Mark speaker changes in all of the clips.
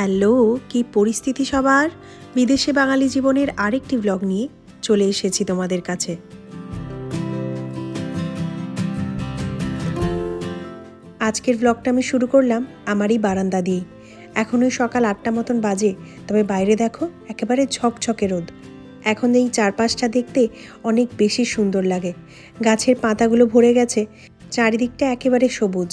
Speaker 1: Hello, কি পরিস্থিতি সবার? বিদেশে বাঙালি জীবনের আরেকটি ব্লগ নিয়ে চলে এসেছি তোমাদের কাছে। আজকের ব্লগটা আমি শুরু করলাম আমারই বারান্দা দিয়েই এখন ওই সকাল আটটা মতন বাজে, তবে বাইরে দেখো, একেবারে ঝকঝকে রোদ। এখন এই চারপাশটা দেখতে অনেক বেশি সুন্দর লাগে। গাছের পাতাগুলো ভরে গেছে, চারিদিকটা একেবারে সবুজ।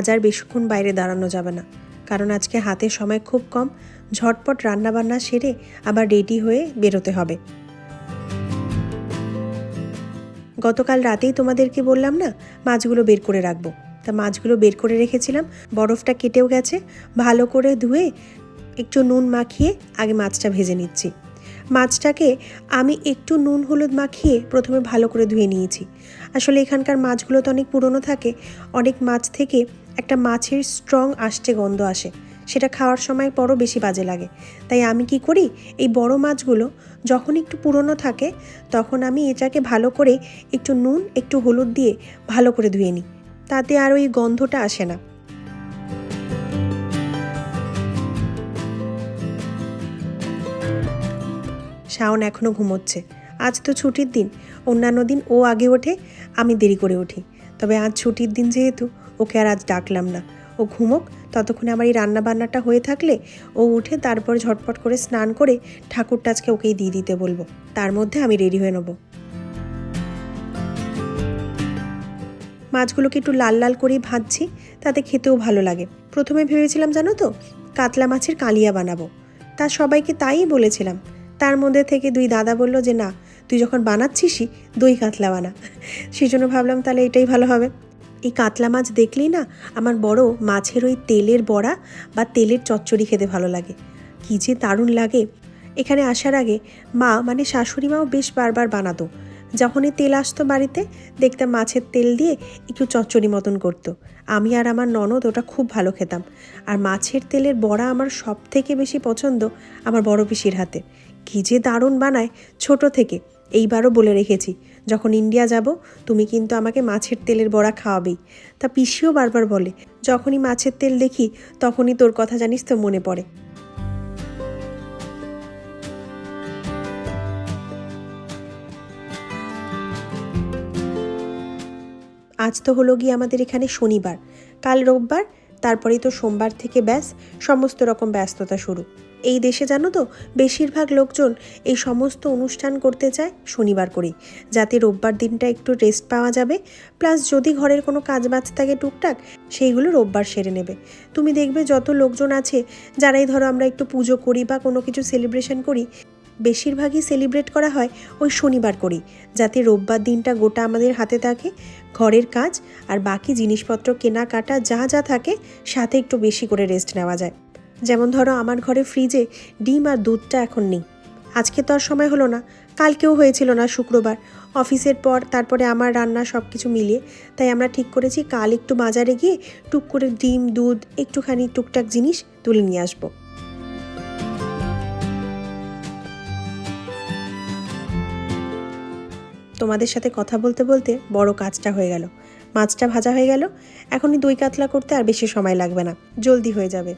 Speaker 1: আজ আর বেশিক্ষণ বাইরে দাঁড়ানো যাবে না। কারণ আজকে হাতে সময় খুব কম, ঝটপট রান্নাবান্না সেরে আবার রেডি হয়ে বেরোতে হবে। গতকাল রাতেই তোমাদেরকে বললাম না, মাছগুলো বের করে রাখব। তা মাছগুলো বের করে রেখেছিলাম, বরফটা কেটেও গেছে। ভালো করে ধুয়ে একটু নুন মাখিয়ে আগে মাছটা ভেজে নিচ্ছি। মাছটাকে আমি একটু নুন হলুদ মাখিয়ে প্রথমে ভালো করে ধুয়ে নিয়েছি। আসলে এখানকার মাছগুলো তো অনেক পুরনো থাকে, অনেক মাছ থেকে একটা মাছের স্ট্রং আসছে গন্ধ আসে। সেটা খাওয়ার সময় পরও বেশি বাজে লাগে। তাই আমি কি করি? এই বড় মাছগুলো যখন একটু পুরনো থাকে, তখন আমি এটাকে ভালো করে একটু নুন, একটু হলুদ দিয়ে ভালো করে ধুয়ে নিই। তাতে আর ওই গন্ধটা আসে না। শাওন এখনও ঘুমোচ্ছে। আজ তো ছুটির দিন। অন্যান্য দিন ও আগে ওঠে, আমি দেরি করে উঠি। তবে আজ ছুটির দিন যেহেতু ওকে আর আজ ডাকলাম না। ও ঘুমোক, ততক্ষণে আমার এই রান্না বান্নাটা হয়ে থাকলে ও উঠে তারপর ঝটপট করে স্নান করে ঠাকুরটা আজকে ওকেই দিয়ে দিতে বলব। তার মধ্যে আমি রেডি হয়ে নেব। মাছগুলোকে একটু লাল লাল করেই ভাজছি, তাতে খেতেও ভালো লাগে। প্রথমে ভেবেছিলাম, জানো তো, কাতলা মাছের কালিয়া বানাবো। তা সবাইকে তাই বলেছিলাম। তার মধ্যে থেকে দুই দাদা বলল যে, না, তুই যখন বানাচ্ছিসই, দই কাতলা বানা। সেই জন্য ভাবলাম, তাহলে এটাই ভালো হবে। এই কাতলা মাছ দেখলেই না আমার বড় মাছের ওই তেলের বড়া বা তেলের চচ্চড়ি খেতে ভালো লাগে। কী যে দারুণ লাগে। এখানে আসার আগে মা মানে শাশুড়ি মাও বেশ বারবার বানাতো। যখনই তেল আসতো বাড়িতে, দেখতাম মাছের তেল দিয়ে একটু চচ্চড়ি মতন করতো। আমি আর আমার ননদ ওটা খুব ভালো খেতাম। আর মাছের তেলের বড়া আমার সব থেকে বেশি পছন্দ আমার বড় পিসির হাতে। কী যে দারুণ বানায় ছোট থেকে। এইবারও বলে রেখেছি। যখন ইন্ডিয়া যাব, তুমি কিন্তু আমাকে মাছের তেলের বড়া খাওয়াবেই। তা পিসিও বারবার বলে, যখনই মাছের তেল দেখি, তখনই তোর কথা জানিস তো মনে পড়ে। আজ তো হলো গিয়ে আমাদের এখানে শনিবার। কাল রোববার তারপরেই তো সোমবার থেকে ব্যাস, সমস্ত রকম ব্যস্ততা শুরু। এই দেশে জানো তো, বেশিরভাগ লোকজন এই সমস্ত অনুষ্ঠান করতে চায় শনিবার করেই। যাতে রোববার দিনটা একটু রেস্ট পাওয়া যাবে প্লাস যদি ঘরের কোনো কাজ বাজ থাকে টুকটাক, সেইগুলো রোববার সেরে নেবে। তুমি দেখবে যত লোকজন আছে, যারাই ধরো আমরা একটু পুজো করি বা কোনো কিছু সেলিব্রেশন করি, বেশিরভাগই সেলিব্রেট করা হয় ওই শনিবার করেই। যাতে রোববার দিনটা গোটা আমাদের হাতে থাকে ঘরের কাজ আর বাকি জিনিসপত্র কেনাকাটা যা যা থাকে সাথে একটু বেশি করে রেস্ট নেওয়া যায়। যেমন ধরো আমার ঘরে ফ্রিজে ডিম আর দুধটা এখন নেই। আজকে তো আর সময় হলো না, কালকেও হয়েছিল না শুক্রবার। অফিসের পর তারপরে আমার রান্না সব কিছু মিলিয়ে, তাই আমরা ঠিক করেছি কাল একটু বাজারে গিয়ে টুক করে ডিম, দুধ, একটুখানি টুকটাক জিনিস তুলে নিয়ে আসব। তোমাদের সাথে কথা বলতে বলতে বড় কাজটা হয়ে গেল। মাছটা ভাজা হয়ে গেল। এখনই দই কাতলা করতে আর বেশি সময় লাগবে না। জলদি হয়ে যাবে।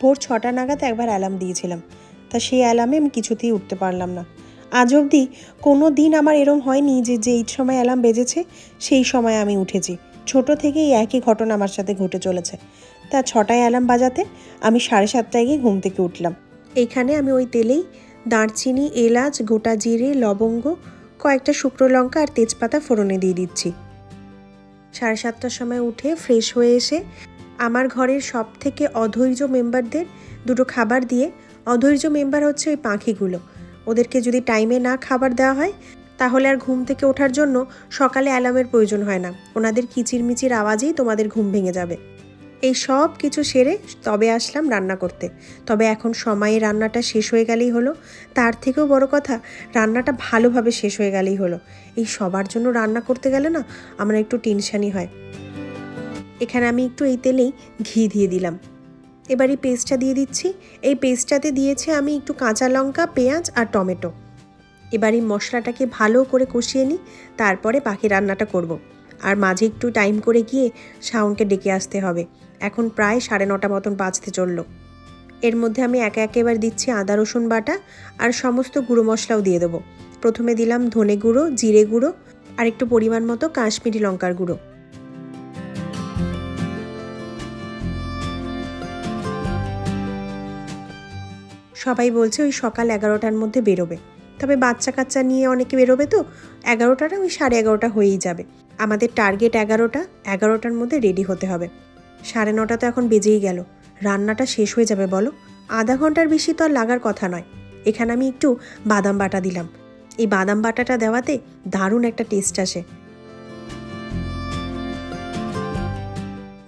Speaker 1: ভোর ছটা নাগাদ একবার অ্যালার্ম দিয়েছিলাম। তা সেই অ্যালার্মে আমি কিছুতেই উঠতে পারলাম না। আজ অবধি কোনো দিন আমার এরম হয়নি যে যেই সময় অ্যালার্ম বেজেছে, সেই সময় আমি উঠেছি। ছোট থেকেই একই ঘটনা আমার সাথে ঘটে চলেছে। তা ছটায় অ্যালার্ম বাজাতে আমি সাড়ে সাতটায় গিয়ে ঘুম থেকে উঠলাম। এইখানে আমি ওই তেলেই দারচিনি, এলাচ, গোটা জিরে, লবঙ্গ, কয়েকটা শুকনো লঙ্কা আর তেজপাতা ফোড়নে দিয়ে দিচ্ছি। সাড়ে সাতটার সময় উঠে ফ্রেশ হয়ে এসে আমার ঘরের সব থেকে অধৈর্য মেম্বারদের দুটো খাবার দিয়ে, অধৈর্য মেম্বার হচ্ছে ওই পাখিগুলো। ওদেরকে যদি টাইমে না খাবার দেওয়া হয়, তাহলে আর ঘুম থেকে ওঠার জন্য সকালে অ্যালার্মের প্রয়োজন হয় না। ওনাদের কিচিরমিচির আওয়াজেই তোমাদের ঘুম ভেঙে যাবে। এই সব কিছু সেরে তবে আসলাম রান্না করতে। তবে এখন সময়ে রান্নাটা শেষ হয়ে গেলেই হলো। তার থেকেও বড় কথা, রান্নাটা ভালোভাবে শেষ হয়ে গেলেই হলো। এই সবার জন্য রান্না করতে গেলে না আমার একটু টেনশানই হয়। এখানে আমি একটু এই তেলেই ঘি দিয়ে দিলাম। এবার এই পেস্টটা দিয়ে দিচ্ছি। এই পেস্টটাতে দিয়েছি আমি একটু কাঁচা লঙ্কা, পেঁয়াজ আর টমেটো। এবার এই মশলাটাকে ভালো করে কষিয়ে নিই, তারপরে বাকি রান্নাটা করব। আর মাঝে একটু টাইম করে গিয়ে শাওনকে ডেকে আসতে হবে। এখন প্রায় সাড়ে নটা মতন বাজতে চলল। এর মধ্যে আমি একে একে এবার দিচ্ছি আদা, রসুন বাটা আর সমস্ত গুঁড়ো মশলাও দিয়ে দেবো। প্রথমে দিলাম ধনে গুঁড়ো, জিরে গুঁড়ো আর একটু পরিমাণ মতো কাশ্মীরি লঙ্কার গুঁড়ো। সবাই বলছে ওই সকাল এগারোটার মধ্যে বেরোবে। তবে বাচ্চা কাচ্চা নিয়ে অনেকে বেরোবে তো, এগারোটাটা ওই সাড়ে এগারোটা হয়েই যাবে। আমাদের টার্গেট এগারোটা, এগারোটার মধ্যে রেডি হতে হবে। সাড়ে নটা তো এখন বেজেই গেল। রান্নাটা শেষ হয়ে যাবে বলো? আধা ঘণ্টার বেশি তো আর লাগার কথা নয়। এখানে আমি একটু বাদাম বাটা দিলাম। এই বাদাম বাটাটা দেওয়াতে দারুণ একটা টেস্ট আসে।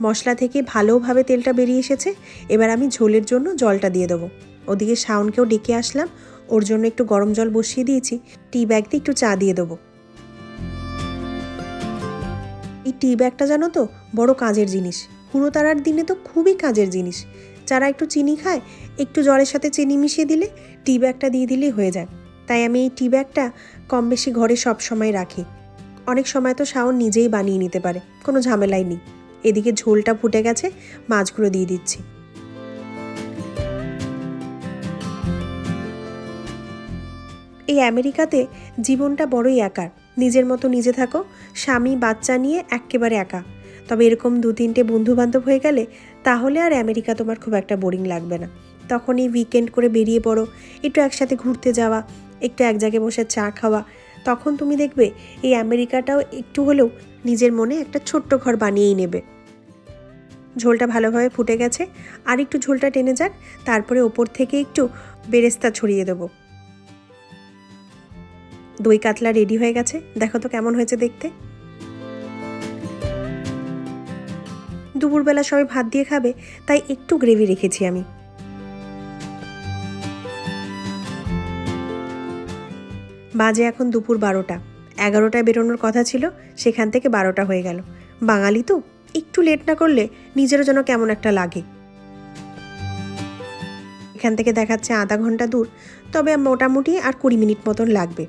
Speaker 1: মশলা থেকে ভালোভাবে তেলটা বেরিয়ে এসেছে। এবার আমি ঝোলের জন্য জলটা দিয়ে দেবো। ওদিকে শাওনকেও ডেকে আসলাম। ওর জন্য একটু গরম জল বসিয়ে দিয়েছি। টি ব্যাগ দিয়ে একটু চা দিয়ে দেবো। এই টি ব্যাগটা জানো তো, বড় কাজের জিনিস। হুড়ো তারার দিনে তো খুবই কাজের জিনিস। যারা একটু চিনি খায়, একটু জলের সাথে চিনি মিশিয়ে দিলে টি ব্যাগটা দিয়ে দিলেই হয়ে যায়। তাই আমি এই টি ব্যাগটা কম বেশি ঘরে সব সময় রাখি। অনেক সময় তো শাওন নিজেই বানিয়ে নিতে পারে, কোনো ঝামেলাই নেই। এদিকে ঝোলটা ফুটে গেছে, মাছগুলো দিয়ে দিচ্ছি। এই আমেরিকাতে জীবনটা বড়ই একার। নিজের মতো নিজে থাকো, স্বামী, বাচ্চা নিয়ে একেবারে একা। তবে এরকম দু তিনটে বন্ধু বান্ধব হয়ে গেলে তাহলে আর আমেরিকা তোমার খুব একটা বোরিং লাগবে না। তখনই উইকেন্ড করে বেরিয়ে পড়ো, একটু একসাথে ঘুরতে যাওয়া, একটু এক জায়গায় বসে চা খাওয়া। তখন তুমি দেখবে এই আমেরিকাটাও একটু হলেও নিজের মনে একটা ছোট্ট ঘর বানিয়েই নেবে। ঝোলটা ভালোভাবে ফুটে গেছে, আর একটু ঝোলটা টেনে যাক, তারপরে ওপর থেকে একটু বেরেস্তা ছড়িয়ে দেবো। দই কাতলা রেডি হয়ে গেছে। দেখো তো কেমন হয়েছে দেখতে। দুপুরবেলা সবাই ভাত দিয়ে খাবে, তাই একটু গ্রেভি রেখেছি আমি। বাজে এখন দুপুর বারোটা। এগারোটায় বেরোনোর কথা ছিল, সেখান থেকে বারোটা হয়ে গেল। বাঙালি তো, একটু লেট না করলে নিজেরও যেন কেমন একটা লাগে। এখান থেকে দেখাচ্ছে আধা ঘণ্টা দূর, তবে মোটামুটি আর কুড়ি মিনিট মতন লাগবে।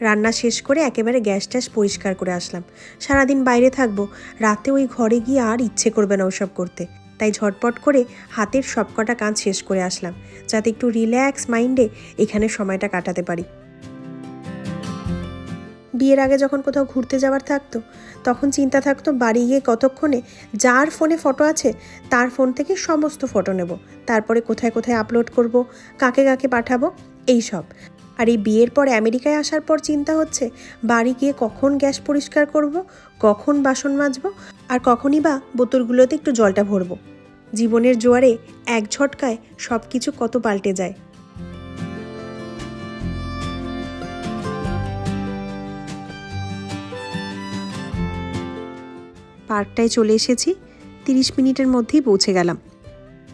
Speaker 1: রান্না শেষ করে একেবারে গ্যাস ট্যাস পরিষ্কার করে আসলাম। সারাদিন বাইরে থাকব, রাতে ওই ঘরে গিয়ে আর ইচ্ছে করবে না ওসব করতে। তাই ঝটপট করে হাতের সবকটা কাজ শেষ করে আসলাম, যাতে একটু রিল্যাক্স মাইন্ডে এখানে সময়টা কাটাতে পারি। বিয়ের আগে যখন কোথাও ঘুরতে যাওয়ার থাকতো, তখন চিন্তা থাকতো বাড়ি গিয়ে কতক্ষণে যার ফোনে ফটো আছে, তার ফোন থেকে সমস্ত ফটো নেব। তারপরে কোথায় কোথায় আপলোড করব, কাকে কাকে পাঠাবো, এই সব। আর এই বিয়ের পর আমেরিকায় আসার পর চিন্তা হচ্ছে, বাড়ি গিয়ে কখন গ্যাস পরিষ্কার করব, কখন বাসন মাজবো, আর কখনই বা বোতলগুলোতে একটু জলটা ভরবো। জীবনের জোয়ারে এক ঝটকায় সব কিছু কত পাল্টে যায়। পার্কটায় চলে এসেছি, তিরিশ মিনিটের মধ্যেই পৌঁছে গেলাম।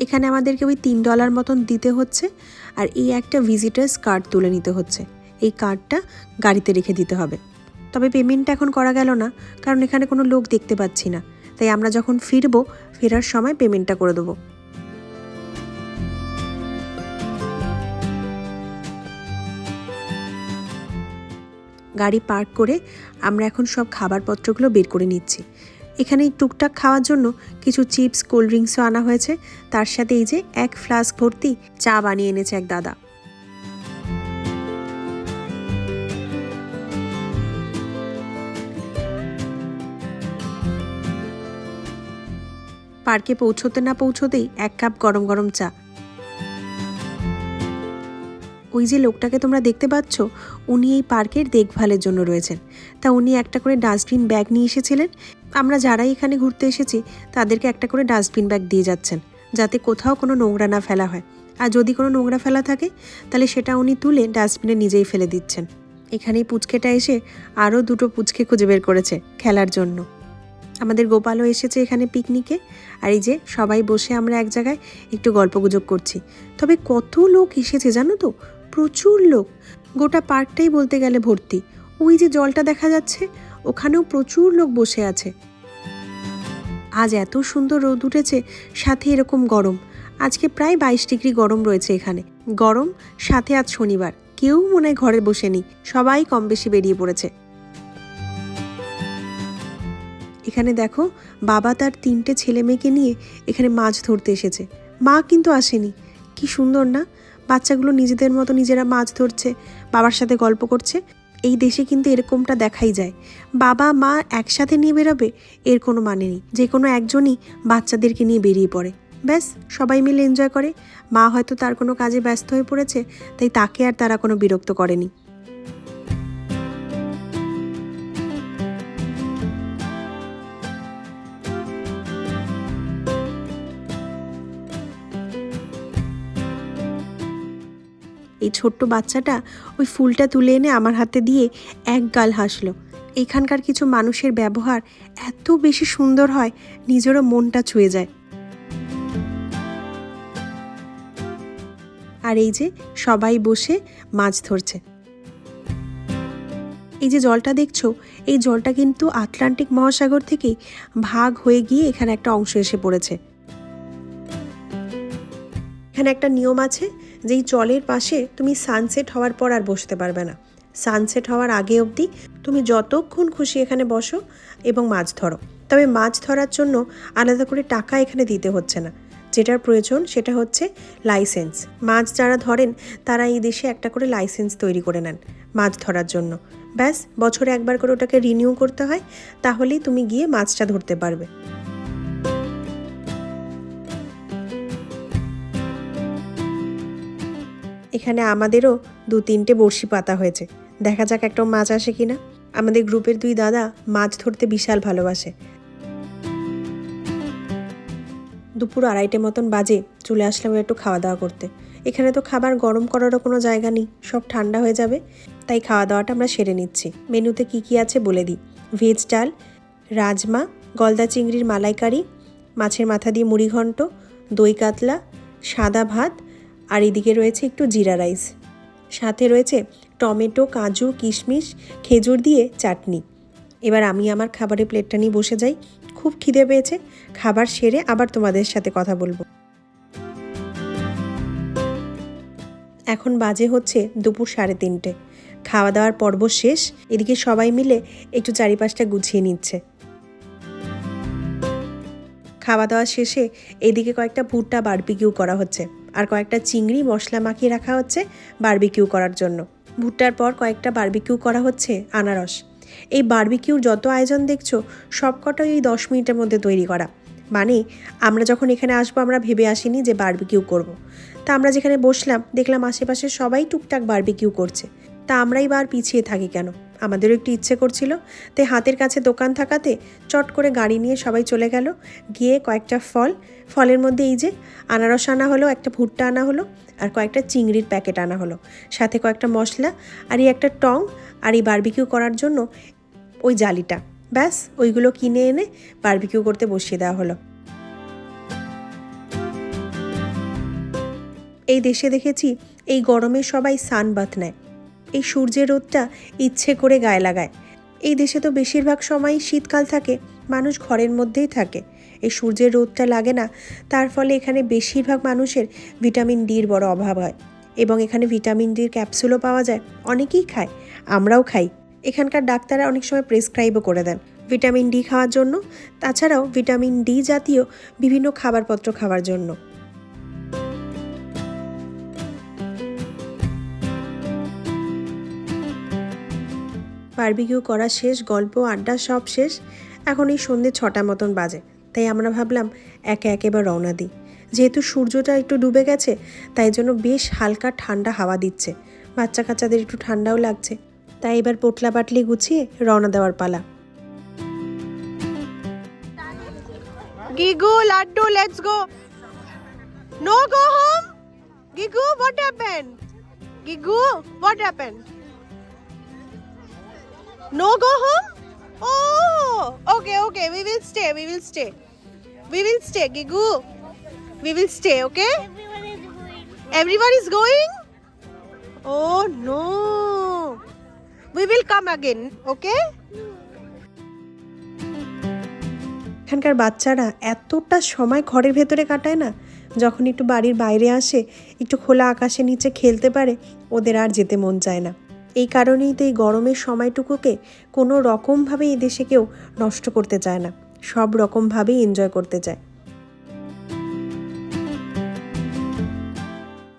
Speaker 1: এখানে আমাদেরকে ওই তিন ডলার মতন দিতে হচ্ছে, আর এই একটা ভিজিটার্স কার্ড তুলে নিতে হচ্ছে। এই কার্ডটা গাড়িতে রেখে দিতে হবে। তবে পেমেন্টটা এখন করা গেল না, কারণ এখানে কোনো লোক দেখতে পাচ্ছি না। তাই আমরা যখন ফিরবো, ফেরার সময় পেমেন্টটা করে দেবো। গাড়ি পার্ক করে আমরা এখন সব খাবারপত্রগুলো বের করে নিচ্ছি। এখানে টুকটাক খাওয়ার জন্য কিছু চিপস, কোল্ড ড্রিঙ্কসও আনা হয়েছে। তার সাথে এই যে এক ফ্লাস্ক ভর্তি চা বানিয়ে এনেছে এক দাদা। পার্কে পৌঁছতে না পৌঁছতেই এক কাপ গরম গরম চা। ওই যে লোকটাকে তোমরা দেখতে পাচ্ছ, উনি এই পার্কের দেখভালের জন্য রয়েছেন। তা উনি একটা করে ডাস্টবিন ব্যাগ নিয়ে এসেছিলেন আমরা যারাই এখানে ঘুরতে এসেছি, তাদেরকে একটা করে ডাস্টবিন ব্যাগ দিয়ে যাচ্ছেন, যাতে কোথাও কোনো নোংরা না ফেলা হয়। আর যদি কোনো নোংরা ফেলা থাকে, তাহলে সেটা উনি তুলে ডাস্টবিনে নিজেই ফেলে দিচ্ছেন। এখানেই পুচকেটা এসে আরও দুটো পুচকে খুঁজে বের করেছে খেলার জন্য। আমাদের গোপালও এসেছে এখানে পিকনিকে। আর এই যে সবাই বসে আমরা এক জায়গায় একটু গল্পগুজব করছি। তবে কত লোক এসেছে জানো তো? প্রচুর লোক। গোটা পার্কটাই বলতে গেলে ভর্তি। ওই যে জলটা দেখা যাচ্ছে ওখানেও প্রচুর লোক বসে আছে। আজ এত সুন্দর রোদ উঠেছে, সাথে এরকম গরম। আজকে প্রায় বাইশ ডিগ্রি গরম রয়েছে এখানে। গরম, সাথে আজ শনিবার। কেউ মনে ঘরে বসে নেই। সবাই কম বেশি বেরিয়ে পড়েছে। এখানে দেখো, বাবা তার তিনটে ছেলে মেয়েকে নিয়ে এখানে মাছ ধরতে এসেছে। মা কিন্তু আসেনি। কি সুন্দর না? বাচ্চাগুলো নিজেদের মতো নিজেরা মাছ ধরছে, বাবার সাথে গল্প করছে। এই দেশে কিন্তু এরকমটা দেখাই যায়। বাবা, মা একসাথে নিয়ে বেরোবে, এর কোনো মানে নেই। যে কোনো একজনই বাচ্চাদেরকে নিয়ে বেরিয়ে পড়ে। ব্যাস, সবাই মিলে এনজয় করে। মা হয়তো তার কোনো কাজে ব্যস্ত হয়ে পড়েছে, তাই তাকে আর তারা কোনো বিরক্ত করেনি। এই ছোট্ট বাচ্চাটা ওই ফুলটা তুলে এনে আমার হাতে দিয়ে এক গাল হাসলো। এখানকার কিছু মানুষের ব্যবহার এত বেশি সুন্দর হয়, নিজেরও মনটা ছুঁয়ে যায়। আর এই যে সবাই বসে মাছ ধরছে। এই যে জলটা দেখছ, এই জলটা কিন্তু আটলান্টিক মহাসাগর থেকেই ভাগ হয়ে গিয়ে এখানে একটা অংশ এসে পড়েছে। এখানে একটা নিয়ম আছে যেই জলের পাশে তুমি সানসেট হওয়ার পর আর বসতে পারবে না। সানসেট হওয়ার আগে অবধি তুমি যতক্ষণ খুশি এখানে বসো এবং মাছ ধরো। তবে মাছ ধরার জন্য আলাদা করে টাকা এখানে দিতে হচ্ছে না। যেটার প্রয়োজন সেটা হচ্ছে লাইসেন্স মাছ যারা ধরেন, তারা এই দেশে একটা করে লাইসেন্স তৈরি করে নেন মাছ ধরার জন্য। ব্যাস, বছরে একবার করে ওটাকে রিনিউ করতে হয়, তাহলেই তুমি গিয়ে মাছটা ধরতে পারবে। এখানে আমাদেরও দু তিনটে বড়শি পাতা হয়েছে। দেখা যাক একটা মাছ আসে কিনা। আমাদের গ্রুপের দুই দাদা মাছ ধরতে বিশাল ভালোবাসে। দুপুর আড়াইটে মতন বাজে, চলে আসলাম একটু খাওয়া দাওয়া করতে। এখানে তো খাবার গরম করারও কোনো জায়গা নেই, সব ঠান্ডা হয়ে যাবে। তাই খাওয়া দাওয়াটা আমরা সেরে নিচ্ছি। মেনুতে কি কি আছে বলে দিই। ভেজ ডাল, রাজমা, গলদা চিংড়ির মালাইকারি, মাছের মাথা দিয়ে মুড়ি ঘন্ট দই কাতলা, সাদা ভাত আর এদিকে রয়েছে একটু জিরা রাইস। সাথে রয়েছে টমেটো, কাজু, কিশমিশ, খেজুর দিয়ে চাটনি। এবার আমি আমার খাবারের প্লেটটা নিয়ে বসে যাই। খুব খিদে পেয়েছে। খাবার সেরে আবার তোমাদের সাথে কথা বলব। এখন বাজে হচ্ছে দুপুর সাড়ে তিনটে। খাওয়া দাওয়ার পর্ব শেষ। এদিকে সবাই মিলে একটু চারিপাশটা গুছিয়ে নিচ্ছে। খাওয়া দাওয়া শেষে এদিকে কয়েকটা ভুট্টা বারবিকিউ করা হচ্ছে। আর কয়েকটা চিংড়ি মশলা মাখিয়ে রাখা হচ্ছে বার্বিকিউ করার জন্য। ভুট্টার পর কয়েকটা বারবিকিউ করা হচ্ছে আনারস। এই বারবিকিউর যত আয়োজন দেখছ, সবকটাই ওই দশ মিনিটের মধ্যে তৈরি করা। মানে আমরা যখন এখানে আসব, আমরা ভেবে আসিনি যে বার্বিকিউ করব। তা আমরা যেখানে বসলাম, দেখলাম আশেপাশে সবাই টুকটাক বারবিকিউ করছে। তা আমরাই বার পিছিয়ে থাকি কেন? আমাদেরও একটু ইচ্ছে করছিল। তাই হাতের কাছে দোকান থাকাতে চট করে গাড়ি নিয়ে সবাই চলে গেল। গিয়ে কয়েকটা ফল। ফলের মধ্যে এই যে আনারস আনা হলো, একটা ভুট্টা আনা হলো, আর কয়েকটা চিংড়ির প্যাকেট আনা হলো। সাথে কয়েকটা মশলা, আর এই একটা টং, আর এই বারবিকিউ করার জন্য ওই জালিটা। ব্যাস, ওইগুলো কিনে এনে বারবিকিউ করতে বসিয়ে দেওয়া হলো। এই দেশে দেখেছি, এই গরমে সবাই সানবাথ নেয়। এই সূর্যের রোদটা ইচ্ছে করে গায়ে লাগায়। এই দেশে তো বেশিরভাগ সময়ই শীতকাল থাকে, মানুষ ঘরের মধ্যেই থাকে। এই সূর্যের রোদটা লাগে না, তার ফলে এখানে বেশিরভাগ মানুষের ভিটামিন ডির বড় অভাব হয় এবং এখানে ভিটামিন ডির ক্যাপসুলও পাওয়া যায়। অনেকেই খায়, আমরাও খাই। এখানকার ডাক্তাররা অনেক সময় প্রেসক্রাইবও করে দেন ভিটামিন ডি খাওয়ার জন্য, তাছাড়াও ভিটামিন ডি জাতীয় বিভিন্ন খাবারপত্র খাওয়ার জন্য। বারবিকিউ করা শেষ গল্প আড্ডা সব শেষ এখন এই সন্ধ্যে ছটা মতন বাজে তাই আমরা ভাবলাম একে একে এবার রওনা দিই যেহেতু সূর্যটা একটু ডুবে গেছে তাই জন্য বেশ হালকা ঠান্ডা হাওয়া দিচ্ছে বাচ্চা কাচ্চাদের একটু ঠান্ডাও লাগছে তাই এবার পোটলা পাটলি গুছিয়ে রওনা দেওয়ার পালা
Speaker 2: Gigu, Laddu, let's go. No, go home. Gigu, what happened? Gigu, what happened? No, go home. Oh, okay, okay. We will stay. We will stay. We will stay, Gigu. We will stay, okay? Everyone is going. Everyone is going? Oh no. We will come again, okay?
Speaker 1: এখানকার বাচ্চারা এতটা সময় ঘরের ভেতরে কাটায় না যখন একটু বাড়ির বাইরে আসে একটু খোলা আকাশের নিচে খেলতে পারে ওদের আর যেতে মন চায় না এই কারণেই তো এই গরমের সময়টুকুকে কোনো রকমভাবে এই দেশে কেউ নষ্ট করতে চায় না, সব রকমভাবেই এনজয় করতে চায়।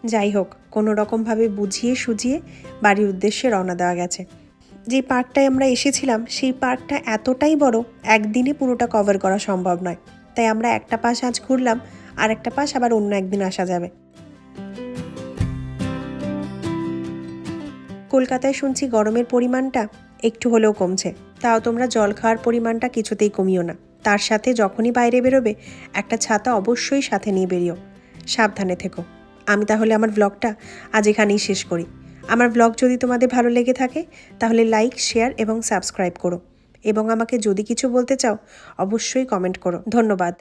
Speaker 1: যাই হোক, কোনো রকমভাবে বুঝিয়ে সুঝিয়ে বাড়ির উদ্দেশ্যে রওনা দেওয়া গেছে। যে পার্কটায় আমরা এসেছিলাম, সেই পার্কটা এতটাই বড়, একদিনে পুরোটা কভার করা সম্ভব নয়। তাই আমরা একটা পাশ আজ ঘুরলাম আর একটা পাশ আবার অন্য একদিন আসা যাবে। কলকাতায় শুনছি গরমের পরিমাণটা একটু হলেও কমছে। তাও তোমরা জল খাওয়ার পরিমাণটা কিছুতেই কমিও না। তার সাথে যখনই বাইরে বেরোবে, একটা ছাতা অবশ্যই সাথে নিয়ে বেরিও। সাবধানে থেকো। আমি তাহলে আমার ব্লগটা আজ এখানেই শেষ করি। আমার ব্লগ যদি তোমাদের ভালো লেগে থাকে, তাহলে লাইক শেয়ার এবং সাবস্ক্রাইব করো। এবং আমাকে যদি কিছু বলতে চাও, অবশ্যই কমেন্ট করো। ধন্যবাদ।